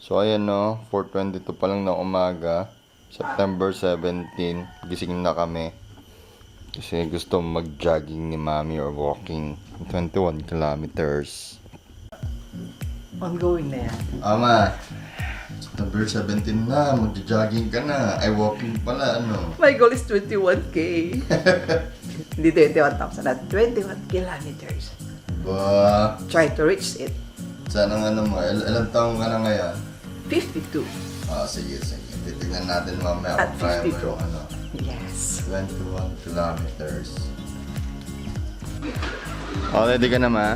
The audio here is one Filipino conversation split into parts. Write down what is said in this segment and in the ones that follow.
So ayan no, 4.22 pa lang ng umaga, September 17, gising na kami. Kasi gusto mag-jogging ni mami or walking 21 kilometers. Ongoing na yan. Ama, September 17 na, mag-jogging ka na. Ay, walking pala, ano. My goal is 21K. Hindi 21,000 na 21 kilometers. Ba, Try to reach it. Sana nga ano mo, il- ilang taong ka na ngayon? 52. Ah, sige, sige. Titignan natin mamaya At kung kaya mo 52. yung ano, Yes. 21 kilometers. Oh, ready ka na ma?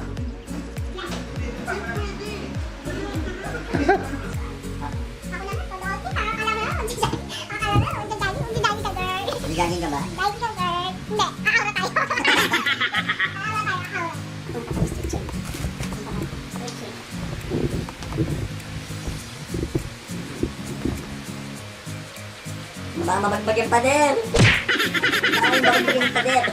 Gagawin ka ba? Hindi, aawa tayo. Baka mabagbag yung pader. Baka mabagbag yung pader.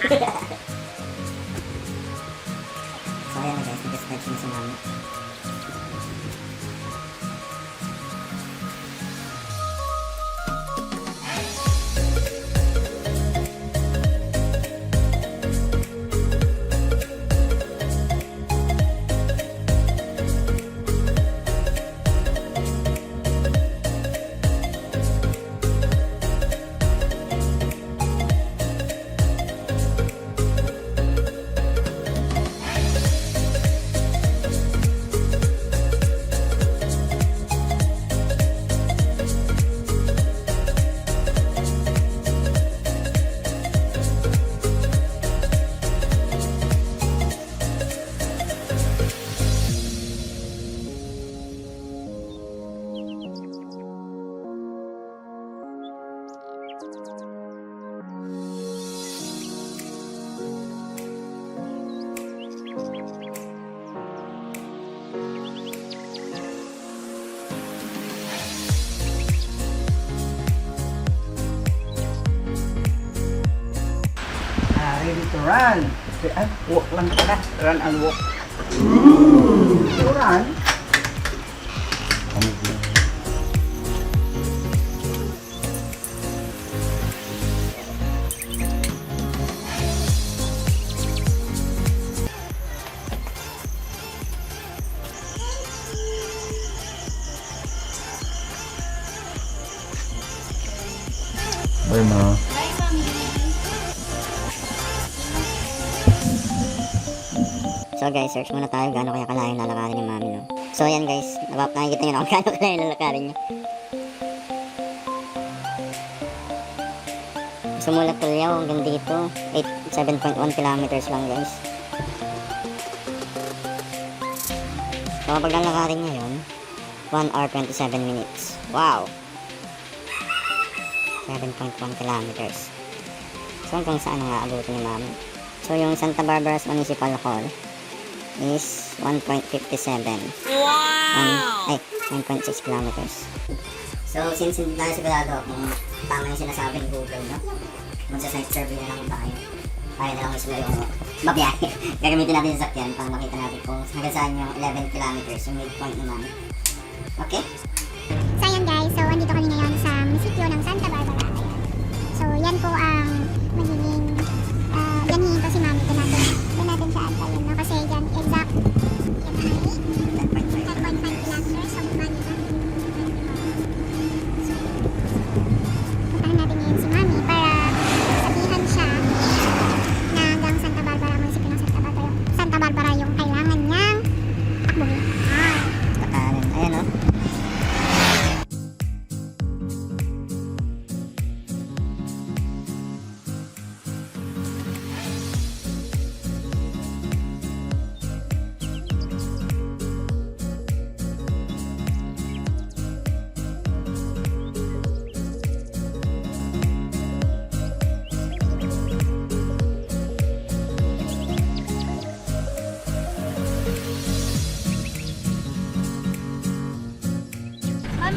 so ayan na guys, nag-stretch na si ready to run. Ah, walk lang pala. Run and walk. To run. So guys, search muna tayo gaano kaya kalayo lalakarin ni mami no. So ayan guys, nabap nakikita nyo na kung gaano kalayo lalakarin niya. Sumulat tulyaw hanggang dito, 8, 7.1 kilometers lang guys. So kapag lalakarin niya yun, 1 hour 27 minutes. Wow! 7.1 kilometers. So hanggang saan ang aabutin ni mami. So yung Santa Barbara's Municipal Hall is 1.57. Wow! ay, 9.6 kilometers. So, since hindi tayo sigurado kung tama yung sinasabi ni Google, no? Magsa-site survey na lang tayo. Kaya na lang mismo yung mabiyahe. Gagamitin natin yung sakyan para makita natin kung hanggang saan yung 11 kilometers, yung midpoint naman. Okay?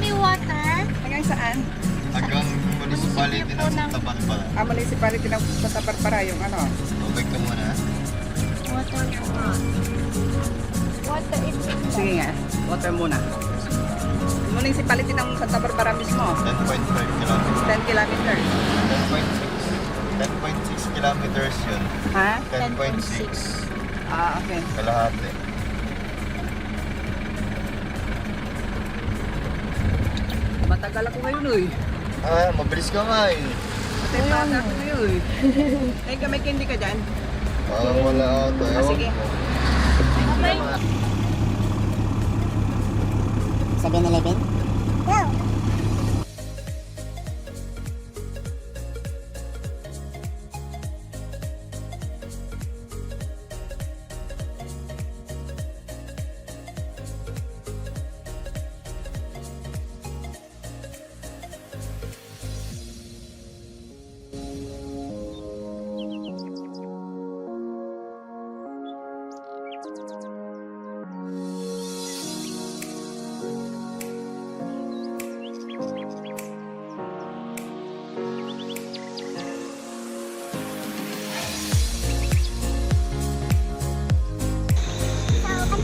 Mami, water. Hanggang saan? Hanggang municipality ng Santa Barbara. Ang municipality ng Santa Barbara yung ano. Tubig ka muna. Water Water is Sige nga, water muna. Muna municipality ng Santa Barbara mismo. 10.5 kilometers. 10 kilometers. 10.6. 10.6 kilometers yun. Ha? 10.6. Ah, okay. Kalahati. Matagal ako ngayon, uy. Ah, mabilis ka nga eh. Patay pa ako ngayon, uy. Ay, may candy ka dyan? Parang wala ata. Ah, sige. ko. 7-Eleven? Go! So,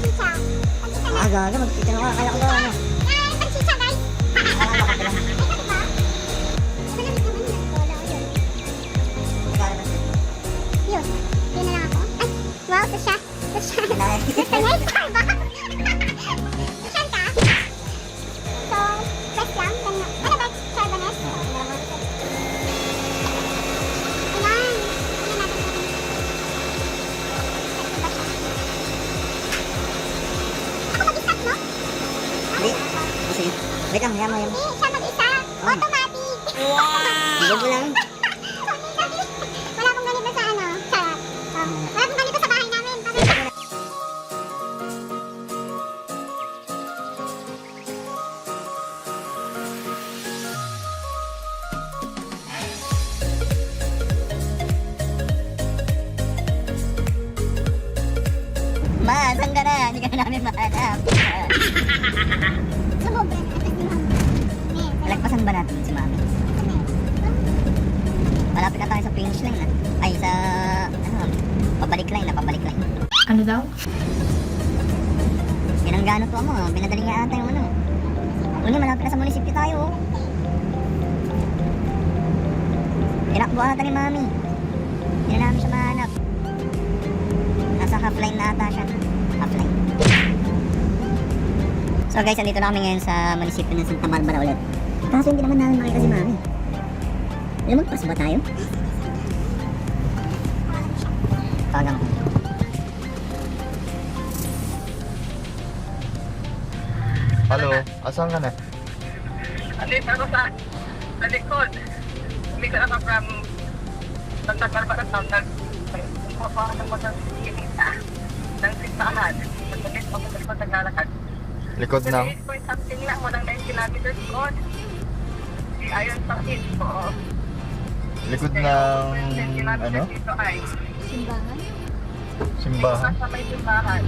panchicha. Panchicha na. Ah, gaga. Magtitanong ka. Akala ko ba ano? Guys. Akala ko ano naman yun. Yun. Na lang ako. Ay, wow, susya. Susya. Susya niya. Starbucks. Wait lang. Hayaan mo. Hayaan mo. Siya mag-isa. Automatic. Hindi mo lang. Wala ganito sa ano, sarap. Oh, wala pong ganito sa bahay namin. Bakit? Ma, saan ka na? Hindi ka na namin mahanap. Wala. Alagpasan ba natin si Mami? Malapit na tayo sa finish line na. Ay, sa... Ano? Pabalik line na, pabalik line. Ano daw? Binanggano to mo. Binadali nga ata yung ano. Uni, malapit na sa munisipyo tayo. oh. Tinakbo ata ni Mami. Hindi na namin siya mahanap. Nasa half line na ata siya. Half line. So guys, andito na kami ngayon sa munisipyo ng Santa Barbara ulit. Kaso hindi naman namin makita si Mami. Lumagpas ba tayo? Tawagan ko. Hello, asan ka na? Alis ako sa, sa likod. Umika ako from Santa Barbara Town. Nag, kumapahan ng mga kinita ng simbahan. Nagpalit ako sa likod naglalakad. Likod ng? 8 point something lang, walang 9 kilometers ko. Ayon sa kids ko. Likod ng... over 10 kilometers Ano? dito ay Simbahan? may simbahan.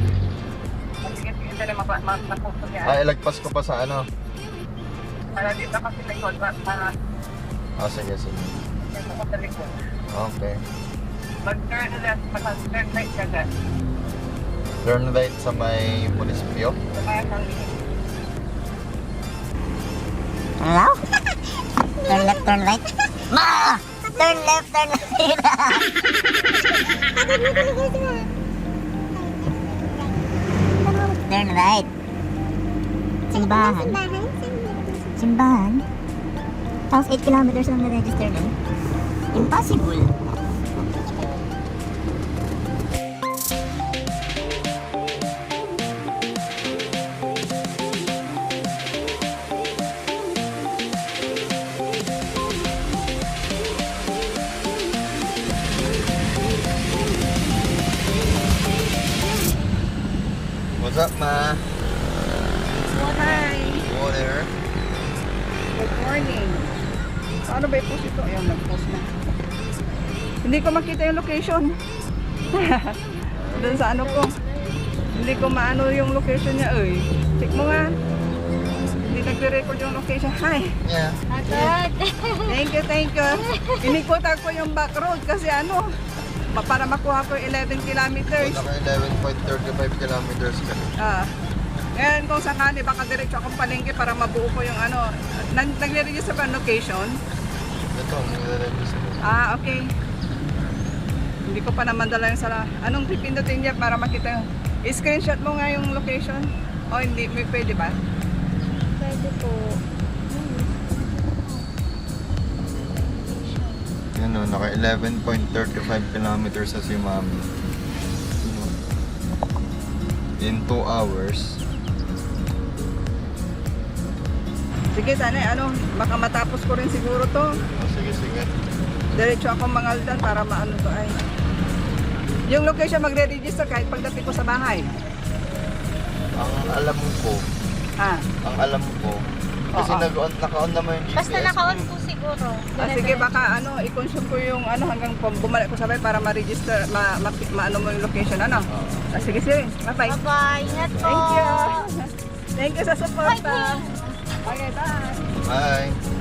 Sige, sige, sige, mapa- ma- mapupo niya. Ay, ilagpas ko pa sa ano? Para dito kasi likod, para para Ah, sige, sige. dito ko sa likod. Okay. Mag-turn left, mag-turn right ka dyan. Turn right sa may munisipyo. Kaya kang Hello? Turn left, turn right. Ma! Turn left, turn right. turn right. Simbahan. Simbahan? Tapos 8 kilometers lang na-register nun. Impossible. Morning. Ano ba yung post ito? Ayun, nag-post na. Hindi ko makita yung location. Doon sa ano ko. Hindi ko maano yung location niya, oy. Check mo nga. Hindi nagre-record yung location. Hi! Yeah. Thank you, thank you. Inikot ako yung back road kasi ano, para makuha ko yung 11 kilometers. Naka 11.35 kilometers ka. Ah. Ngayon kung sakali, baka diretso akong palengke para mabuo ko yung ano. Nag- Nagre-register ba location? Ito, nagre-register. Ah, okay. Hindi ko pa naman dala yung sala. Anong pipindutin niya para makita yung... I-screenshot mo nga yung location. O hindi, may pwede ba? Pwede po. Yan o, naka 11.35 kilometers sa si Mami. In 2 hours. Sige, sana eh, ano, baka matapos ko rin siguro to. Oh, sige, sige. Diretso ako mangaldan para maano to ay. Yung location magre-register kahit pagdating ko sa bahay. Ang alam ko, Ah, ang alam ko, kasi Oo. nag-on, naka-on naman yung GPS Basta naka-on ko. po siguro. ah sige baka ano, i-consume ko yung ano hanggang pum- bumalik ko sa bahay para ma-register, ma, ma, maano mo yung location, ano? Oo. Ah, sige, sige. Bye-bye. Bye-bye. Ingat po. Thank you. Thank you sa support. Bye, ah. Okay, bye. Bye!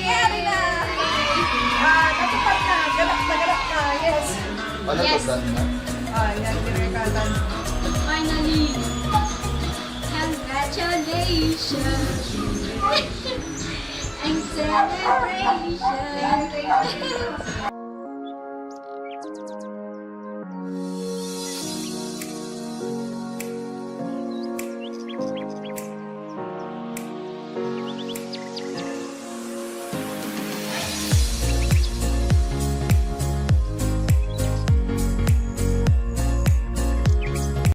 Na nangyayari na! Ah, natupad na! Galak na galak na! Yes! Wala Yes. to na. Ah, yan. Finally! Congratulations! Ang celebration!